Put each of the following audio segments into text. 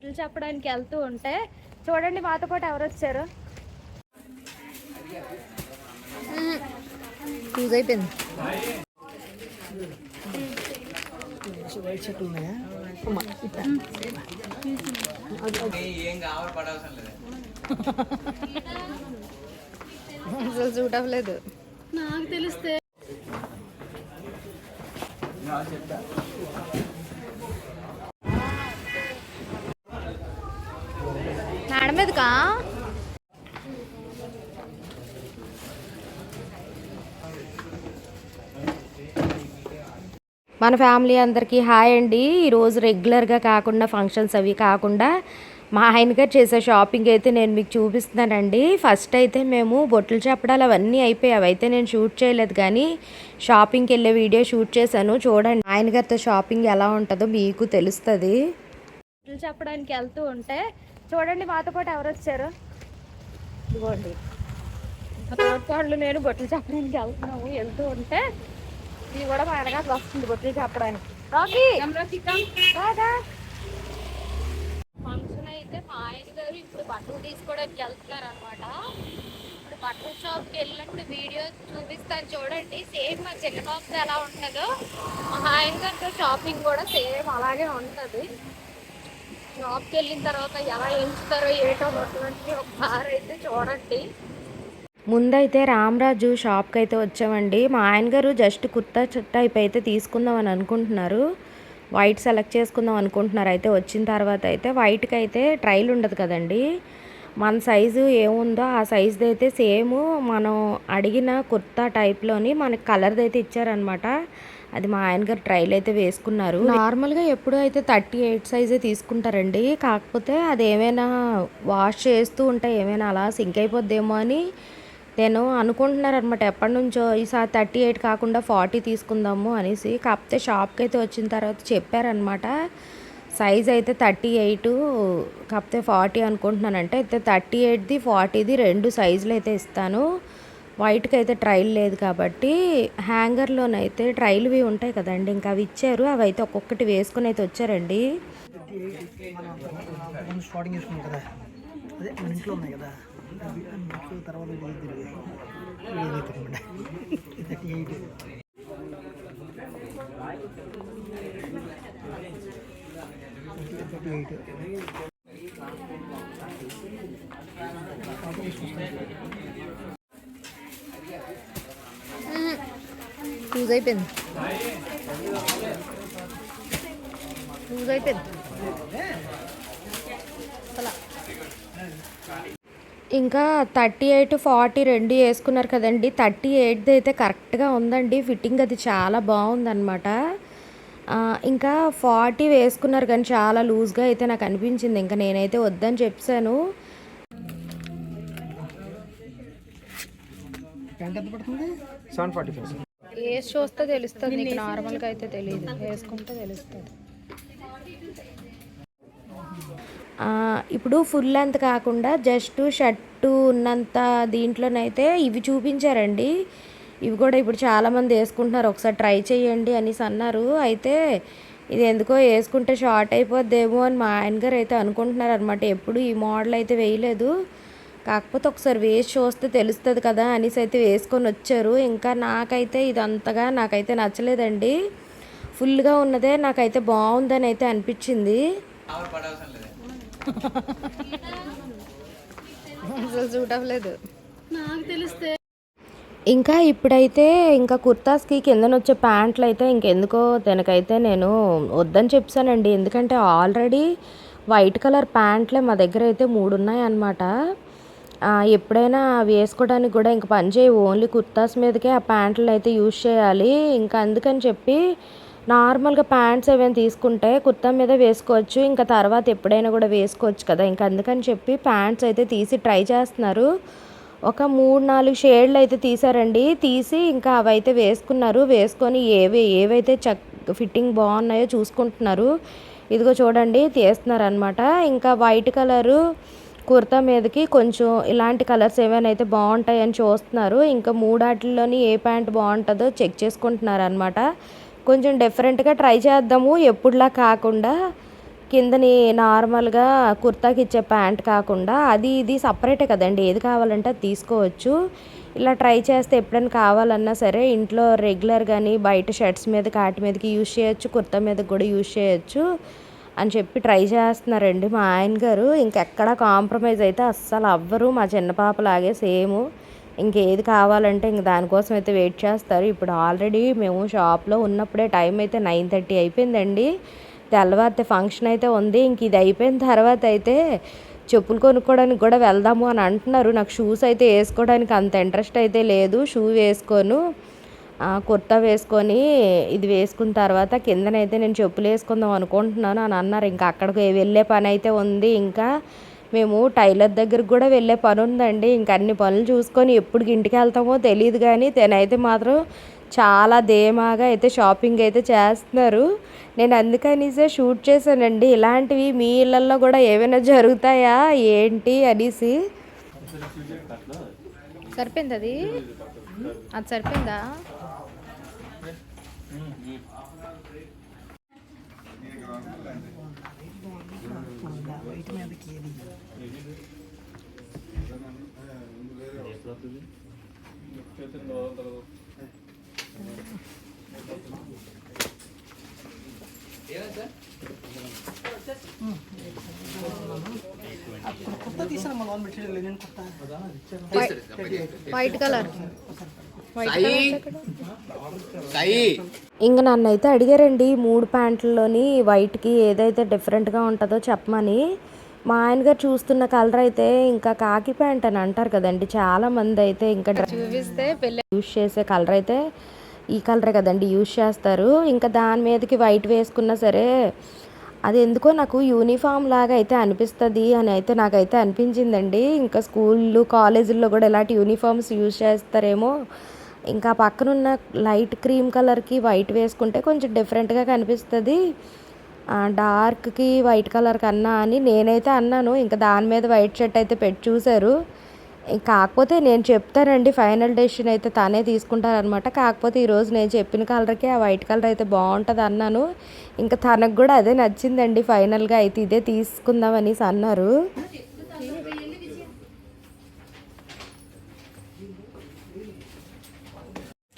కథలు చెప్పడానికి వెళ్తూ ఉంటే చూడండి మాతో పాటు ఎవరు వచ్చారు? లూజ్ అయిపోయింది. అసలు సూట్ అవ్వలేదు. నాకు తెలిస్తే మేడం మీదకా మన ఫ్యామిలీ అందరికీ హాయ్ అండి. ఈరోజు రెగ్యులర్గా కాకుండా ఫంక్షన్స్ అవి కాకుండా మా ఆయన గారు చేసే షాపింగ్ అయితే నేను మీకు చూపిస్తున్నానండి. ఫస్ట్ అయితే మేము బొట్లు చెప్పడాలు అవన్నీ అయిపోయాయి అవైతే నేను షూట్ చేయలేదు కానీ షాపింగ్కి వెళ్ళే వీడియో షూట్ చేశాను. చూడండి ఆయన గారితో షాపింగ్ ఎలా ఉంటుందో మీకు తెలుస్తుంది. కథలు చెప్పడానికి వెళ్తూ ఉంటే చూడండి మాతో పాటు ఎవరు వచ్చారు? ఇదిగోండి. తోటకోళ్ళు నేను బొట్లు చెప్పడానికి వెళ్తున్నాము. వెళ్తూ ఉంటే ఇది కూడా మా ఆయనగా వస్తుంది బొట్లు చెప్పడానికి. ఫంక్షన్ అయితే మా ఆయన గారు ఇప్పుడు బట్టలు తీసుకోవడానికి వెళ్తున్నారు అనమాట ఇప్పుడు బట్టల షాప్కి వెళ్ళినప్పుడు వీడియో చూపిస్తాను చూడండి. సేమ్ మా చెల్లి బాబుతో ఎలా ఉంటుందో. మా ఆయన గారితో షాపింగ్ కూడా సేమ్ అలాగే ఉంటుంది. షాప్కి వెళ్ళిన తర్వాత ఎలా ఎంచుతారో ఏటో అటువంటి ఒకసారి అయితే చూడండి. ముందైతే రామరాజు షాప్కి అయితే వచ్చామండి. మా ఆయన గారు జస్ట్ కుర్తా టైప్ అయితే తీసుకుందాం అని అనుకుంటున్నారు. వైట్ సెలెక్ట్ చేసుకుందాం అనుకుంటున్నారు. అయితే వచ్చిన తర్వాత అయితే వైట్కి అయితే ట్రైల్ ఉండదు కదండి. మన సైజు ఏముందో ఆ సైజుది అయితే సేమ్ మనం అడిగిన కుర్తా టైప్లోని మనకి కలర్ది అయితే ఇచ్చారనమాట అది మా ఆయన గారు ట్రైల్ అయితే వేసుకున్నారు. నార్మల్గా ఎప్పుడు అయితే థర్టీ ఎయిట్ సైజే తీసుకుంటారండి. కాకపోతే అది ఏమైనా వాష్ చేస్తూ ఉంటే ఏమైనా అలా సింక్ అయిపోద్దేమో అని నేను అనుకుంటున్నారనమాట ఎప్పటి నుంచో ఈసారి థర్టీ ఎయిట్ కాకుండా ఫార్టీ తీసుకుందాము అనేసి. కాకపోతే షాప్కి అయితే వచ్చిన తర్వాత చెప్పారనమాట సైజ్ అయితే థర్టీ ఎయిట్ కాకపోతే ఫార్టీ అనుకుంటున్నానంటే అయితే థర్టీ ఎయిట్ది ఫార్టీది రెండు సైజులు అయితే ఇస్తాను. వైట్కి అయితే ట్రైల్ లేదు కాబట్టి హ్యాంగర్లోనైతే ట్రైల్వి ఉంటాయి కదండి. ఇంకా అవి ఇచ్చారు. అవి అయితే ఒక్కొక్కటి వేసుకుని అయితే వచ్చారండి. అదే మన ఇంట్లో ఉన్నాయి కదా. తర్వాత thirty eight. Thirty eight. Loose అయిపోయింది లూజ్ అయిపోయింది అసలు ఇంకా థర్టీ ఎయిట్ ఫార్టీ రెండు వేసుకున్నారు కదండి. థర్టీ ఎయిట్ది అయితే కరెక్ట్గా ఉందండి. ఫిట్టింగ్ అది చాలా బాగుందన్నమాట. ఇంకా ఫార్టీ వేసుకున్నారు కానీ చాలా లూజ్గా అయితే నాకు అనిపించింది. ఇంకా నేనైతే వద్దని చెప్పాను. సెవెన్ ఫార్టీ ఫైవ్ వేసి చూస్తే తెలుస్తుంది నీకు నార్మల్గా అయితే తెలియదు వేసుకుంటే తెలుస్తుంది. ఆ, ఇప్పుడు ఫుల్ లెంత్ కాకుండా జస్ట్ షర్టు ఉన్నంత దీంట్లోనైతే ఇవి చూపించారండి. ఇవి కూడా ఇప్పుడు చాలామంది వేసుకుంటున్నారు. ఒకసారి ట్రై చేయండి అనేసి అన్నారు. అయితే ఇది ఎందుకో వేసుకుంటే షార్ట్ అయిపోద్దేమో అని మా ఆయన గారు అయితే అనుకుంటున్నారు అనమాట ఎప్పుడు ఈ మోడల్ అయితే వేయలేదు. కాకపోతే ఒకసారి వేసి చూస్తే తెలుస్తుంది కదా అనేసి అయితే వేసుకొని వచ్చారు. ఇంకా నాకైతే ఇది అంతగా నాకైతే నచ్చలేదండి. ఫుల్గా ఉన్నదే నాకైతే బాగుందని అయితే అనిపించింది. కావాలి పడవసరం లేదు అసలు సూట్ అవ్వలేదు. నాకు తెలిస్తే ఇంకా ఇప్పుడైతే ఇంకా కుర్తాస్కి కిందన వచ్చే ప్యాంట్లు అయితే ఇంకెందుకో దానికైతే నేను వద్దని చెప్పానండి. ఎందుకంటే ఆల్రెడీ వైట్ కలర్ ప్యాంట్లే మా దగ్గర అయితే మూడు ఉన్నాయన్నమాట ఎప్పుడైనా వేసుకోవడానికి కూడా ఇంక పని చేయవు ఓన్లీ కుర్తాస్ మీదకే ఆ ప్యాంట్లు అయితే యూజ్ చేయాలి. ఇంకా అందుకని చెప్పి నార్మల్గా ప్యాంట్స్ ఏమైనా తీసుకుంటే కుర్తా మీద వేసుకోవచ్చు. ఇంకా తర్వాత ఎప్పుడైనా కూడా వేసుకోవచ్చు కదా. ఇంకా అందుకని చెప్పి ప్యాంట్స్ అయితే తీసి ట్రై చేస్తున్నారు. ఒక మూడు నాలుగు షేడ్లు అయితే తీసారండి తీసి ఇంకా అవైతే వేసుకున్నారు. వేసుకొని ఏవి ఏవైతే చక్ ఫిట్టింగ్ బాగున్నాయో చూసుకుంటున్నారు. ఇదిగో చూడండి తీస్తున్నారు అనమాట ఇంకా వైట్ కలరు కుర్తా మీదకి కొంచెం ఇలాంటి కలర్స్ ఏమైనా అయితే బాగుంటాయని చూస్తున్నారు. ఇంకా మూడాటిల్లోని ఏ ప్యాంట్ బాగుంటుందో చెక్ చేసుకుంటున్నారు అనమాట కొంచెం డిఫరెంట్గా ట్రై చేద్దాము. ఎప్పుడులా కాకుండా కిందని నార్మల్గా కుర్తాకి ఇచ్చే ప్యాంట్ కాకుండా అది ఇది సపరేటే కదండి. ఏది కావాలంటే అది తీసుకోవచ్చు. ఇలా ట్రై చేస్తే ఎప్పుడైనా కావాలన్నా సరే ఇంట్లో రెగ్యులర్ కానీ బయట షర్ట్స్ మీద కాటి మీదకి యూజ్ చేయొచ్చు కుర్తా మీద కూడా యూజ్ చేయొచ్చు. అని చెప్పి ట్రై చేస్తున్నారండి మా ఆయన గారు. ఇంకెక్కడ కాంప్రమైజ్ అయితే అస్సలు అవ్వరు. మా చిన్న పాపలాగే సేమ్. ఇంకేది కావాలంటే ఇంక దానికోసం అయితే వెయిట్ చేస్తారు. ఇప్పుడు ఆల్రెడీ మేము షాప్లో ఉన్నప్పుడే టైం అయితే నైన్ థర్టీ అయిపోయిందండి. తెల్లవారితే ఫంక్షన్ అయితే ఉంది. ఇంక ఇది అయిపోయిన తర్వాత అయితే చెప్పులు కొనుక్కోవడానికి కూడా వెళ్దాము అని అంటున్నారు. నాకు షూస్ అయితే వేసుకోవడానికి అంత ఇంట్రెస్ట్ అయితే లేదు. షూ వేసుకోను. కుర్తా వేసుకొని ఇది వేసుకున్న తర్వాత కిందనైతే నేను చెప్పులు వేసుకుందాం అనుకుంటున్నాను అని అన్నారు. ఇంకా అక్కడికి వెళ్ళే పని అయితే ఉంది. ఇంకా మేము టైలర్ దగ్గరికి కూడా వెళ్ళే పని ఉందండి. ఇంకా అన్ని పనులు చూసుకొని ఎప్పుడు ఇంటికి వెళ్తామో తెలియదు కానీ తనైతే మాత్రం చాలా ధీమాగా అయితే షాపింగ్ అయితే చేస్తున్నారు. నేను అందుకనిసే షూట్ చేశానండి. ఇలాంటివి మీ ఇళ్ళల్లో కూడా ఏమైనా జరుగుతాయా? ఏంటి అనేసి. సరిపోయింది అది? అది సరిపోయిందా? వైట్ మీదకి ఏది ఏమైంది సార్ అప్పుడు కొత్త తీసాను మన వాళ్ళు మెటీరియల్ ఇంక నన్ను అయితే అడిగారండి మూడు ప్యాంట్లలోని వైట్కి ఏదైతే డిఫరెంట్గా ఉంటుందో చెప్పమని. మా ఆయన గారు చూస్తున్న కలర్ అయితే ఇంకా కాకి ప్యాంట్ అని అంటారు కదండి. చాలా మంది అయితే ఇంకా చూపిస్తే పెళ్ళి యూజ్ చేసే కలర్ అయితే ఈ కలరే కదండి యూజ్ చేస్తారు. ఇంకా దాని మీదకి వైట్ వేసుకున్నా సరే అది ఎందుకో నాకు యూనిఫామ్ లాగా అయితే అనిపిస్తుంది అని అయితే నాకైతే అనిపించిందండి. ఇంకా స్కూళ్ళు కాలేజీల్లో కూడా ఇలాంటి యూనిఫామ్స్ యూజ్ చేస్తారేమో ఇంకా పక్కనున్న లైట్ క్రీమ్ కలర్కి వైట్ వేసుకుంటే కొంచెం డిఫరెంట్గా కనిపిస్తుంది. డార్క్కి వైట్ కలర్ కన్నా అని నేనైతే అన్నాను. ఇంకా దాని మీద వైట్ షర్ట్ అయితే పెట్టి చూశారు. ఇంక కాకపోతే నేను చెప్తానండి ఫైనల్ డెసిషన్ అయితే తనే తీసుకుంటారనమాట కాకపోతే ఈరోజు నేను చెప్పిన కలర్కి ఆ వైట్ కలర్ అయితే బాగుంటుంది అన్నాను. ఇంకా తనకు కూడా అదే నచ్చిందండి ఫైనల్గా అయితే ఇదే తీసుకుందాం అనేసి అన్నారు.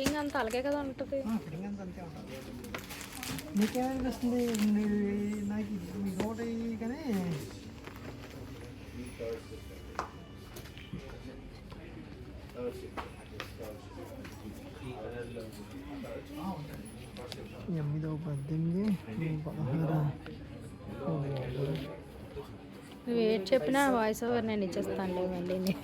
ఫిట్టింగ్ అంతా అలాగే కదా ఉంటుంది. ఫిట్టింగ్ అంతా అంతే ఉంటుంది. నీకేమనిపిస్తుంది? నాకు ఈ నోట కానీ ఎనిమిదో పద్దెనిమిది పదహారు. నువ్వు ఏది చెప్పినా వాయిస్ ఓవర్ నేను ఇచ్చేస్తానులే మళ్ళీ.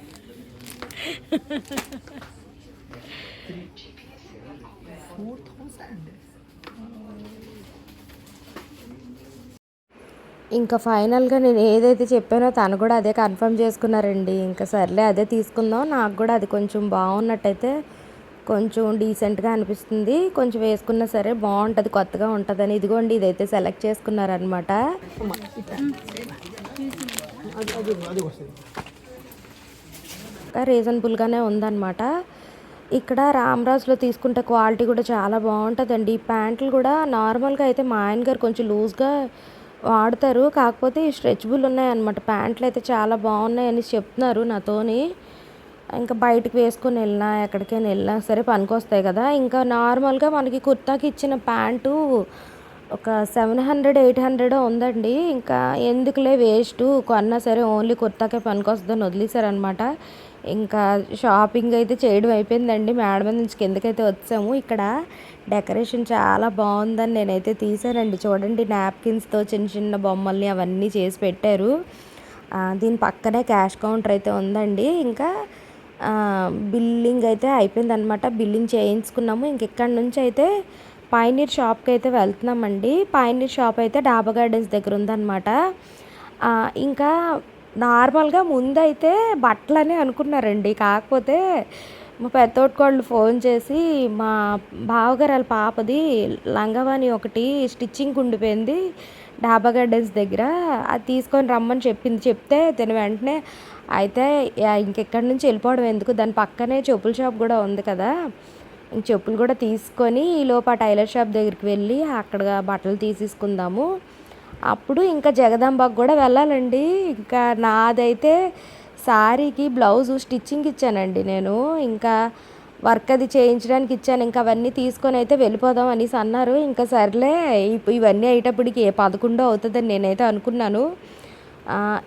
ఇంకా ఫైనల్గా నేను ఏదైతే చెప్పానో తను కూడా అదే కన్ఫర్మ్ చేసుకున్నారండి. ఇంకా సర్లే అదే తీసుకుందాం. నాకు కూడా అది కొంచెం బాగున్నట్టయితే కొంచెం డీసెంట్గా అనిపిస్తుంది. కొంచెం వేసుకున్నా సరే బాగుంటుంది కొత్తగా ఉంటుందని. ఇదిగోండి ఇదైతే సెలెక్ట్ చేసుకున్నారనమాట రీజనబుల్గానే ఉందన్నమాట. ఇక్కడ రామరాజ్లో తీసుకుంటే క్వాలిటీ కూడా చాలా బాగుంటుందండి. ఈ ప్యాంట్లు కూడా నార్మల్గా అయితే మా ఆయన గారు కొంచెం లూజ్గా వాడతారు. కాకపోతే స్ట్రెచ్బుల్ ఉన్నాయన్నమాట. ప్యాంట్లు అయితే చాలా బాగున్నాయి అని చెప్తున్నారు నాతోని. ఇంకా బయటికి వేసుకొని వెళ్ళినా ఎక్కడికైనా వెళ్ళినా సరే పనికొస్తాయి కదా. ఇంకా నార్మల్గా మనకి కుర్తాకి ఇచ్చిన ప్యాంటు ఒక సెవెన్ హండ్రెడ్ ఎయిట్ హండ్రెడ్ ఉందండి. ఇంకా ఎందుకులే వేస్ట్ కొన్నా సరే ఓన్లీ కుర్తాకే పనికొస్తుందని వదిలేశారనమాట ఇంకా షాపింగ్ అయితే చేయడం అయిపోయిందండి. మేడం మీద నుంచి కిందకైతే వచ్చాము. ఇక్కడ డెకరేషన్ చాలా బాగుందని నేనైతే తీసానండి. చూడండి నాప్కిన్స్తో చిన్న చిన్న బొమ్మల్ని అవన్నీ చేసి పెట్టారు. దీని పక్కనే క్యాష్ కౌంటర్ అయితే ఉందండి. ఇంకా బిల్లింగ్ అయితే అయిపోయిందనమాట బిల్లింగ్ చేయించుకున్నాము. ఇంక ఇక్కడ నుంచి అయితే పైనీర్ షాప్కి అయితే వెళ్తున్నామండి. పైనీర్ షాప్ అయితే డాబా గార్డెన్స్ దగ్గర ఉందన్నమాట. ఇంకా నార్మల్గా ముందైతే బట్టలని అనుకున్నారండి. కాకపోతే మా పెద్దోటికోళ్ళు ఫోన్ చేసి మా బావగారు వాళ్ళ పాపది లంగవాణి ఒకటి స్టిచ్చింగ్ ఉండిపోయింది డాబా గార్డెన్స్ దగ్గర. అది తీసుకొని రమ్మని చెప్పింది. చెప్తే తిన వెంటనే అయితే ఇంకెక్కడి నుంచి వెళ్ళిపోవడం ఎందుకు? దాని పక్కనే చెప్పుల షాప్ కూడా ఉంది కదా. ఇంక చెప్పులు కూడా తీసుకొని ఈ ఆ టైలర్ షాప్ దగ్గరికి వెళ్ళి అక్కడ బట్టలు తీసేసుకుందాము. అప్పుడు ఇంకా జగదాంబకు కూడా వెళ్ళాలండి. ఇంకా నాదైతే శారీకి బ్లౌజు స్టిచ్చింగ్ ఇచ్చానండి నేను. ఇంకా వర్క్ అది చేయించడానికి ఇచ్చాను. ఇంకా అవన్నీ తీసుకొని అయితే వెళ్ళిపోదాం అనేసి అన్నారు. ఇంకా సర్లే ఇవన్నీ అయ్యేటప్పటికి ఏ పదకొండో అవుతుందని నేనైతే అనుకున్నాను.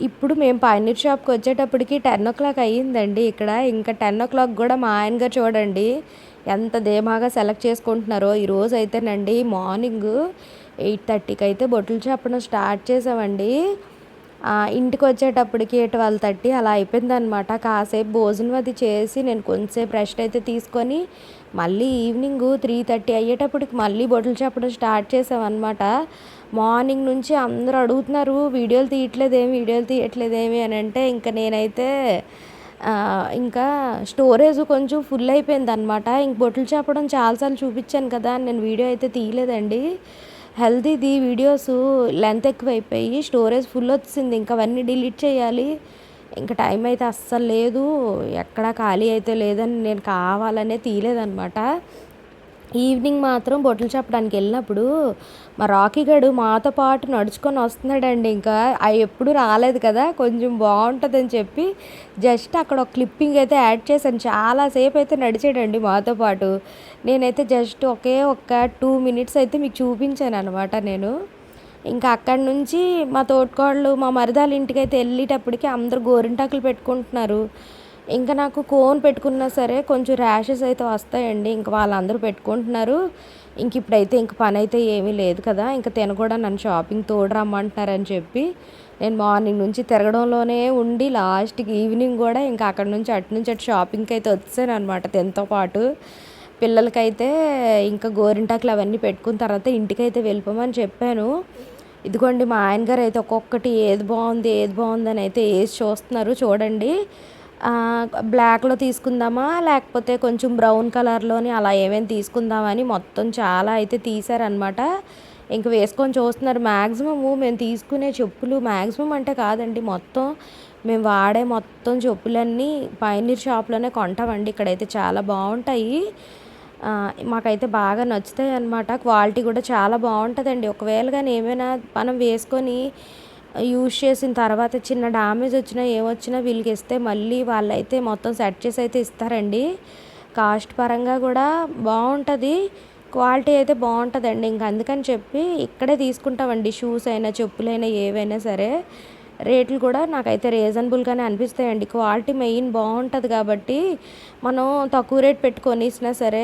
ఇప్పుడు మేము పన్నీర్ షాప్కి వచ్చేటప్పటికి టెన్ ఓ క్లాక్ అయ్యిందండి ఇక్కడ. ఇంకా టెన్ ఓ క్లాక్ కూడా మా ఆయన గారు చూడండి ఎంత ధీమాగా సెలెక్ట్ చేసుకుంటున్నారో. ఈరోజు అయితేనండి మార్నింగ్ ఎయిట్ థర్టీకి అయితే బొట్లు చెప్పడం స్టార్ట్ చేసామండి. ఇంటికి వచ్చేటప్పటికి ట్వెల్వ్ థర్టీ అలా అయిపోయిందనమాట కాసేపు భోజనం అది చేసి నేను కొంచెంసేపు రెస్ట్ అయితే తీసుకొని మళ్ళీ ఈవినింగ్ త్రీ థర్టీ అయ్యేటప్పటికి మళ్ళీ బొట్టలు చెప్పడం స్టార్ట్ చేసామన్నమాట. మార్నింగ్ నుంచి అందరూ అడుగుతున్నారు వీడియోలు తీయట్లేదేమి? వీడియోలు తీయట్లేదేమి? అని అంటే ఇంకా నేనైతే ఇంకా స్టోరేజ్ కొంచెం ఫుల్ అయిపోయింది అనమాట ఇంక బొట్టలు చెప్పడం చాలాసార్లు చూపించాను కదా నేను వీడియో అయితే తీయలేదండి. హెల్తీది వీడియోస్ లెంత్ ఎక్కువైపోయి స్టోరేజ్ ఫుల్ వచ్చింది. ఇంకా అవన్నీ డిలీట్ చేయాలి. ఇంకా టైం అయితే అస్సలు లేదు. ఎక్కడా ఖాళీ అయితే లేదని నేను కావాలనే తీయలేదనమాట ఈవినింగ్ మాత్రం బొట్టలు చెప్పడానికి వెళ్ళినప్పుడు మా రాకీ గడు మాతో పాటు నడుచుకొని వస్తున్నాడండి. ఇంకా అవి ఎప్పుడు రాలేదు కదా కొంచెం బాగుంటుందని చెప్పి జస్ట్ అక్కడ ఒక క్లిప్పింగ్ అయితే యాడ్ చేశాను. చాలాసేపు అయితే నడిచాడండి మాతో పాటు. నేనైతే జస్ట్ ఒకే ఒక్క టూ మినిట్స్ అయితే మీకు చూపించాను అనమాట నేను. ఇంకా అక్కడి నుంచి మా తోటకోళ్ళు మా మరిదాల ఇంటికి అయితే వెళ్ళేటప్పటికి అందరూ గోరింటాకులు పెట్టుకుంటున్నారు. ఇంకా నాకు కోన్ పెట్టుకున్నా సరే కొంచెం ర్యాషెస్ అయితే వస్తాయండి. ఇంకా వాళ్ళందరూ పెట్టుకుంటున్నారు. ఇంక ఇప్పుడైతే ఇంక పని అయితే ఏమీ లేదు కదా. ఇంకా తిన కూడా నన్ను షాపింగ్ తోడు రమ్మంటున్నారని చెప్పి నేను మార్నింగ్ నుంచి తిరగడంలోనే ఉండి లాస్ట్కి ఈవినింగ్ కూడా ఇంకా అక్కడ నుంచి అటు నుంచి అటు షాపింగ్కి అయితే వచ్చాను అనమాట తినతో పాటు. పిల్లలకైతే ఇంకా గోరింటాకులు అవన్నీ పెట్టుకున్న తర్వాత ఇంటికైతే వెళ్ళిపోమని చెప్పాను. ఇదిగోండి మా ఆయన గారు అయితే ఒక్కొక్కటి ఏది బాగుంది ఏది బాగుందని అయితే వేసి చూస్తున్నారు. చూడండి. బ్లాక్లో తీసుకుందామా? లేకపోతే కొంచెం బ్రౌన్ కలర్లోని అలా ఏమేమి తీసుకుందామని మొత్తం చాలా అయితే తీశారనమాట ఇంక వేసుకొని చూస్తున్నారు. మ్యాక్సిమము మేము తీసుకునే చెప్పులు మ్యాక్సిమం అంటే కాదండి మొత్తం మేము వాడే మొత్తం చెప్పులన్నీ పైనీర్ షాప్లోనే కొంటామండి. ఇక్కడైతే చాలా బాగుంటాయి. మాకైతే బాగా నచ్చుతాయి అన్నమాట క్వాలిటీ కూడా చాలా బాగుంటుందండి. ఒకవేళ కానీ ఏమైనా మనం వేసుకొని యూజ్ చేసిన తర్వాత చిన్న డ్యామేజ్ వచ్చినా ఏమొచ్చినా వీళ్ళకి ఇస్తే మళ్ళీ వాళ్ళైతే మొత్తం సెట్ చేసి అయితే ఇస్తారండి. కాస్ట్ పరంగా కూడా బాగుంటుంది. క్వాలిటీ అయితే బాగుంటుందండి. ఇంక అందుకని చెప్పి ఇక్కడే తీసుకుంటామండి. షూస్ అయినా చెప్పులైనా ఏవైనా సరే. రేట్లు కూడా నాకైతే రీజనబుల్గానే అనిపిస్తాయండి. క్వాలిటీ మెయిన్ బాగుంటుంది కాబట్టి మనం తక్కువ రేట్ పెట్టుకొనిసినా సరే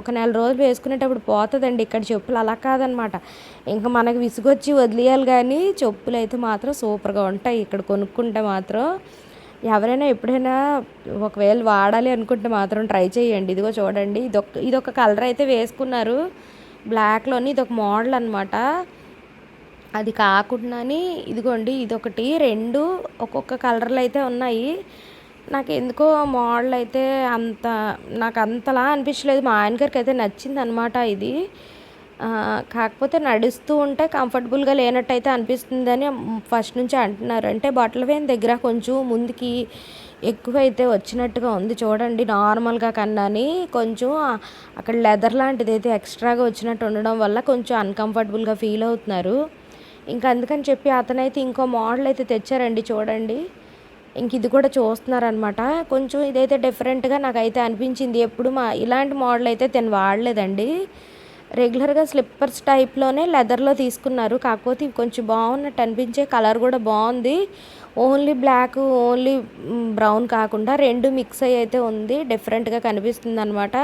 ఒక నెల రోజులు వేసుకునేటప్పుడు పోతుందండి ఇక్కడ చెప్పులు. అలా కాదనమాట. ఇంకా మనకు విసుగొచ్చి వదిలేయాలి కానీ చెప్పులు అయితే మాత్రం సూపర్గా ఉంటాయి. ఇక్కడ కొనుక్కుంటే మాత్రం ఎవరైనా ఎప్పుడైనా ఒకవేళ వాడాలి అనుకుంటే మాత్రం ట్రై చేయండి. ఇదిగో చూడండి. ఇదొక ఇదొక కలర్ అయితే వేసుకున్నారు. బ్లాక్లోని ఇదొక మోడల్ అనమాట అది కాకుండానే ఇదిగోండి ఇదొకటి. రెండు ఒక్కొక్క కలర్లు అయితే ఉన్నాయి. నాకు ఎందుకో మోడల్ అయితే అంత నాకు అంతలా అనిపించలేదు. మా ఆయన గారికి అయితే నచ్చింది అనమాట ఇది కాకపోతే నడుస్తూ ఉంటే కంఫర్టబుల్గా లేనట్టయితే అనిపిస్తుందని ఫస్ట్ నుంచి అంటున్నారు. అంటే బట్టల వేన్ దగ్గర కొంచెం ముందుకి ఎక్కువ అయితే వచ్చినట్టుగా ఉంది చూడండి నార్మల్గా కన్నాని. కొంచెం అక్కడ లెదర్ లాంటిది అయితే ఎక్స్ట్రాగా వచ్చినట్టు ఉండడం వల్ల కొంచెం అన్కంఫర్టబుల్గా ఫీల్ అవుతున్నారు. ఇంకా అందుకని చెప్పి అతనైతే ఇంకో మోడల్ అయితే తెచ్చారండి చూడండి. ఇంక ఇది కూడా చూస్తున్నారనమాట కొంచెం ఇదైతే డిఫరెంట్గా నాకైతే అనిపించింది. ఎప్పుడు మా ఇలాంటి మోడల్ అయితే తను వాడలేదండి. రెగ్యులర్గా స్లిప్పర్స్ టైప్లోనే లెదర్లో తీసుకున్నారు. కాకపోతే ఇవి కొంచెం బాగున్నట్టు అనిపించే కలర్ కూడా బాగుంది. ఓన్లీ బ్లాక్ ఓన్లీ బ్రౌన్ కాకుండా రెండు మిక్స్ అయ్యి అయితే ఉంది. డిఫరెంట్గా కనిపిస్తుంది అనమాట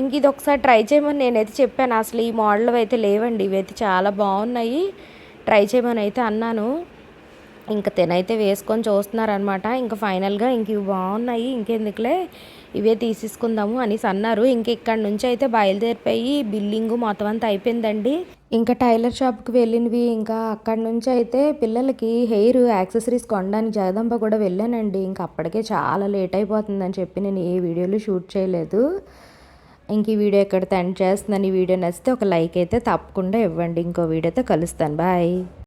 ఇంక ఇది ఒకసారి ట్రై చేయమని నేనైతే చెప్పాను. అసలు ఈ మోడల్ అయితే లేవండి. ఇవైతే చాలా బాగున్నాయి. ట్రై చేయమని అయితే అన్నాను. ఇంకా తినైతే వేసుకొని చూస్తున్నారనమాట ఇంకా ఫైనల్గా ఇంక ఇవి బాగున్నాయి ఇంకెందుకులే ఇవే తీసేసుకుందాము అనేసి అన్నారు. ఇంక ఇక్కడ నుంచి అయితే బయలుదేరిపోయి బిల్లింగ్ మొత్తం అంతా అయిపోయిందండి. ఇంకా టైలర్ షాప్కి వెళ్ళినవి ఇంకా అక్కడ నుంచి అయితే పిల్లలకి హెయిర్ యాక్సెసరీస్ కొనడానికి జగదంబ కూడా వెళ్ళానండి. ఇంకా అప్పటికే చాలా లేట్ అయిపోతుందని చెప్పి నేను ఏ వీడియోలు షూట్ చేయలేదు. ఇంక ఈ వీడియో ఎక్కడ ఎండ్ చేస్తున్నాను ఈ వీడియో నచ్చితే ఒక లైక్ అయితే తప్పకుండా ఇవ్వండి. ఇంకో వీడియోతో కలుస్తాను. బాయ్.